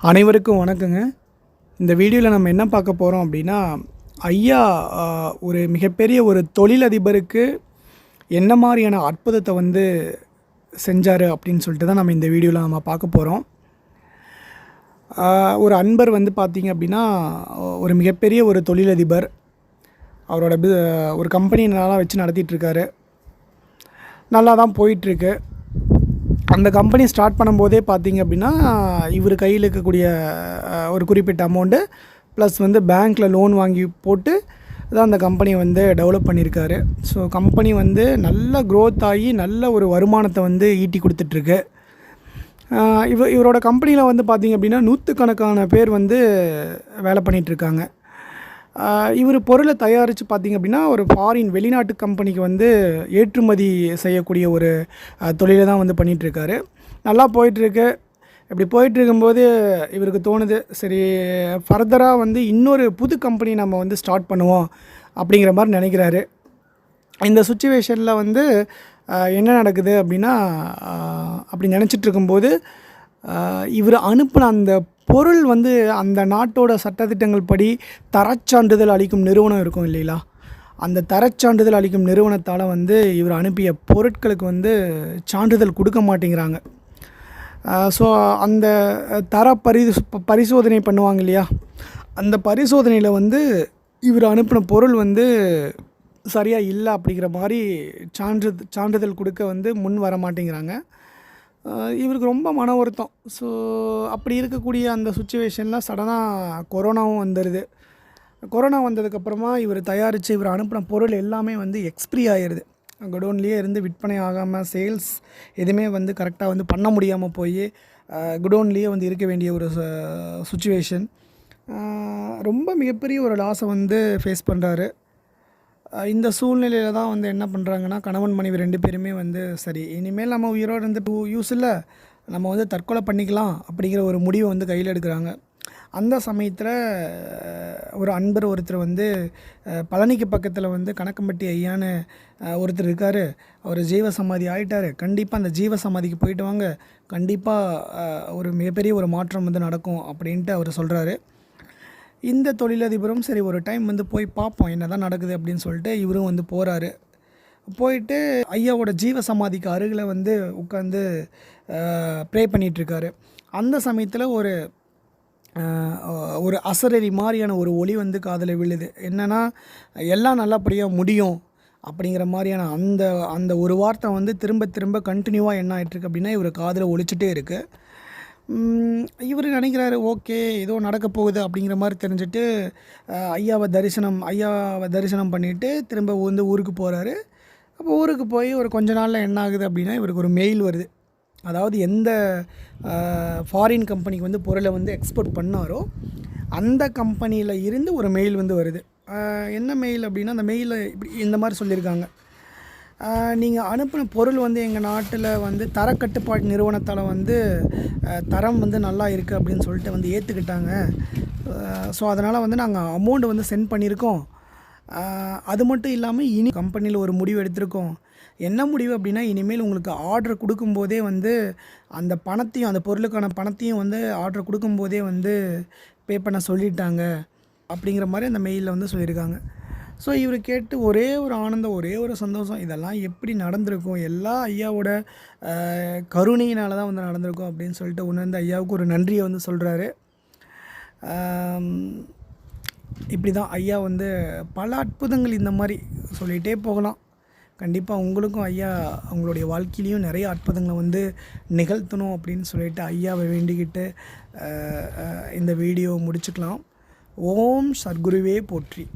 அனைவருக்கும் வணக்கங்க. இந்த வீடியோவில் நம்ம என்ன பார்க்க போகிறோம் அப்படின்னா ஐயா ஒரு மிகப்பெரிய ஒரு தொழிலதிபருக்கு என்ன மாதிரியான அற்புதத்தை வந்து செஞ்சார் அப்படின்னு சொல்லிட்டு தான் நம்ம இந்த வீடியோவில் நம்ம பார்க்க போகிறோம் ஒரு அன்பர் வந்து பார்த்திங்க அப்படின்னா ஒரு மிகப்பெரிய ஒரு தொழிலதிபர். அவரோட ஒரு கம்பெனி நல்லா வச்சு நடத்திட்டுருக்காரு நல்லா தான் போயிட்டுருக்கு அந்த கம்பெனி ஸ்டார்ட் பண்ணும்போதே பார்த்தீங்க அப்படின்னா இவர் கையில் இருக்கக்கூடிய ஒரு குறிப்பிட்ட அமௌண்ட்டு ப்ளஸ் வந்து பேங்க்கில் லோன் வாங்கி போட்டு தான் அந்த கம்பெனியை வந்து டெவலப் பண்ணியிருக்காரு. ஸோ கம்பெனி வந்து நல்ல க்ரோத் ஆகி நல்ல ஒரு வருமானத்தை வந்து ஈட்டி கொடுத்துட்ருக்கு. இவ இவரோட கம்பெனியில் வந்து பார்த்தீங்க அப்படின்னா நூற்றுக்கணக்கான பேர் வந்து வேலை பண்ணிகிட்ருக்காங்க இவர் பொருளை தயாரித்து பார்த்தீங்க அப்படின்னா ஒரு ஃபாரின் வெளிநாட்டு கம்பெனிக்கு வந்து ஏற்றுமதி செய்யக்கூடிய ஒரு தொழிலை தான் வந்து பண்ணிகிட்ருக்காரு நல்லா போயிட்டுருக்கு. இப்படி போயிட்டு இருக்கும்போது இவருக்கு தோணுது சரி ஃபர்தராக வந்து இன்னொரு புது கம்பெனி நம்ம வந்து ஸ்டார்ட் பண்ணுவோம் அப்படிங்கிற மாதிரி நினைக்கிறாரு. இந்த சுச்சுவேஷனில் வந்து என்ன நடக்குது அப்படின்னா அப்படி நினச்சிட்டு இருக்கும்போது இவர் அனுப்பின அந்த பொருள் வந்து அந்த நாட்டோட சட்டத்திட்டங்கள் படி தரச்சான்றிதழ் அளிக்கும் நிறுவனம் இருக்கும் இல்லைங்களா? அந்த தரச்சான்றிதழ் அளிக்கும் நிறுவனத்தால் வந்து இவர் அனுப்பிய பொருட்களுக்கு வந்து சான்றிதழ் கொடுக்க மாட்டேங்கிறாங்க. ஸோ அந்த தர பரிசு பரிசோதனை பண்ணுவாங்க இல்லையா? அந்த பரிசோதனையில் வந்து இவர் அனுப்பின பொருள் வந்து சரியாக இல்லை அப்படிங்கிற மாதிரி சான்று சான்றிதழ் கொடுக்க வந்து முன் வர மாட்டேங்கிறாங்க இவருக்கு ரொம்ப மன வருத்தம். ஸோ அப்படி இருக்கக்கூடிய அந்த சுச்சுவேஷனில் சடனாக கொரோனாவும் வந்துடுது கொரோனா வந்ததுக்கப்புறமா இவர் தயாரித்து இவர் அனுப்பின பொருள் எல்லாமே வந்து எக்ஸ்பிரி ஆயிடுது குடோன்லேயே இருந்து விற்பனை ஆகாமல் சேல்ஸ் எதுவுமே வந்து கரெக்டாக வந்து பண்ண முடியாமல் போய் குடோன்லேயே வந்து இருக்க வேண்டிய ஒரு சுச்சுவேஷன் ரொம்ப மிகப்பெரிய ஒரு லாஸை வந்து ஃபேஸ் பண்ணுறாரு இந்த சூழ்நிலையில் தான் வந்து என்ன பண்ணுறாங்கன்னா கணவன் மனைவி ரெண்டு பேருமே வந்து சரி இனிமேல் நம்ம உயிரோடு இருந்து யூஸ் இல்லை நம்ம வந்து தற்கொலை பண்ணிக்கலாம் அப்படிங்கிற ஒரு முடிவை வந்து கையில் எடுக்கிறாங்க. அந்த சமயத்தில் ஒரு அன்பர் ஒருத்தர் வந்து பழனிக்கு பக்கத்தில் வந்து கணக்கம்பட்டி ஐயான்னு ஒருத்தர் இருக்கார். அவர் ஜீவ சமாதி ஆயிட்டார். கண்டிப்பாக அந்த ஜீவ சமாதிக்கு போயிட்டு வாங்க. கண்டிப்பாக ஒரு மிகப்பெரிய ஒரு மாற்றம் வந்து நடக்கும் அப்படின்ட்டு அவர் சொல்கிறாரு இந்த தொழிலதிபரும் சரி ஒரு டைம் வந்து போய் பார்ப்போம் என்ன தான் நடக்குது அப்படின்னு சொல்லிட்டு இவரும் வந்து போகிறாரு போயிட்டு ஐயாவோட ஜீவ சமாதிக்கு அருகில் வந்து உட்காந்து ப்ரே பண்ணிகிட்ருக்காரு அந்த சமயத்தில் ஒரு ஒரு அசரறி மாதிரியான ஒரு ஒளி வந்து காதில் விழுது. என்னென்னா எல்லாம் நல்லபடியாக முடியும் அப்படிங்கிற மாதிரியான அந்த அந்த ஒரு வார்த்தை வந்து திரும்ப திரும்ப கண்டினியூவாக என்ன ஆகிட்டுருக்கு அப்படின்னா இவர் காதில் ஒழிச்சிட்டே இருக்குது இவர் நினைக்கிறாரு ஓகே ஏதோ நடக்க போகுது அப்படிங்கிற மாதிரி தெரிஞ்சுட்டு ஐயாவை தரிசனம் ஐயாவை தரிசனம் பண்ணிவிட்டு திரும்ப வந்து ஊருக்கு போகிறாரு அப்போ ஊருக்கு போய் ஒரு கொஞ்ச நாளில் என்ன ஆகுது அப்படின்னா இவருக்கு ஒரு மெயில் வருது. அதாவது எந்த ஃபாரின் கம்பெனிக்கு வந்து பொருளை வந்து எக்ஸ்போர்ட் பண்ணாரோ அந்த கம்பெனியில் இருந்து ஒரு மெயில் வந்து வருது. என்ன மெயில் அப்படின்னா அந்த மெயிலில் இப்படி இந்த மாதிரி சொல்லியிருக்காங்க. நீங்கள் அனுப்பின பொருள் வந்து எங்கள் நாட்டில் வந்து தரக்கட்டுப்பாட்டு நிறுவனத்தால் வந்து தரம் வந்து நல்லா இருக்குது அப்படின்னு சொல்லிட்டு வந்து ஏற்றுக்கிட்டாங்க ஸோ அதனால் வந்து நாங்கள் அமௌண்ட் வந்து சென்ட் பண்ணியிருக்கோம். அது மட்டும் இல்லாமல் இனி கம்பெனியில் ஒரு முடிவு எடுத்திருக்கோம். என்ன முடிவு அப்படின்னா இனிமேல் உங்களுக்கு ஆர்டர் கொடுக்கும்போதே வந்து அந்த பணத்தையும் அந்த பொருளுக்கான பணத்தையும் வந்து ஆர்டர் கொடுக்கும்போதே வந்து பே பண்ண சொல்லிட்டாங்க அப்படிங்கிற மாதிரி அந்த மெயிலில் வந்து சொல்லியிருக்காங்க. ஸோ இவர் கேட்டு ஒரே ஒரு ஆனந்தம் ஒரே ஒரு சந்தோஷம். இதெல்லாம் எப்படி நடந்திருக்கும்? எல்லா ஐயாவோட கருணையினால் கருணையினால தான் வந்து நடந்திருக்கும் அப்படின்னு சொல்லிட்டு உணர்ந்து ஐயாவுக்கு ஒரு நன்றியை வந்து சொல்கிறாரு இப்படி தான் ஐயா வந்து பல அற்புதங்கள் இந்த மாதிரி சொல்லிகிட்டே போகலாம். கண்டிப்பாக உங்களுக்கும் ஐயா அவங்களுடைய வாழ்க்கையிலையும் நிறைய அற்புதங்களை வந்து நிகழ்த்தணும் அப்படின்னு சொல்லிட்டு ஐயாவை வேண்டிக்கிட்டு இந்த வீடியோ முடிச்சுக்கலாம். ஓம் சத்குருவே போற்றி.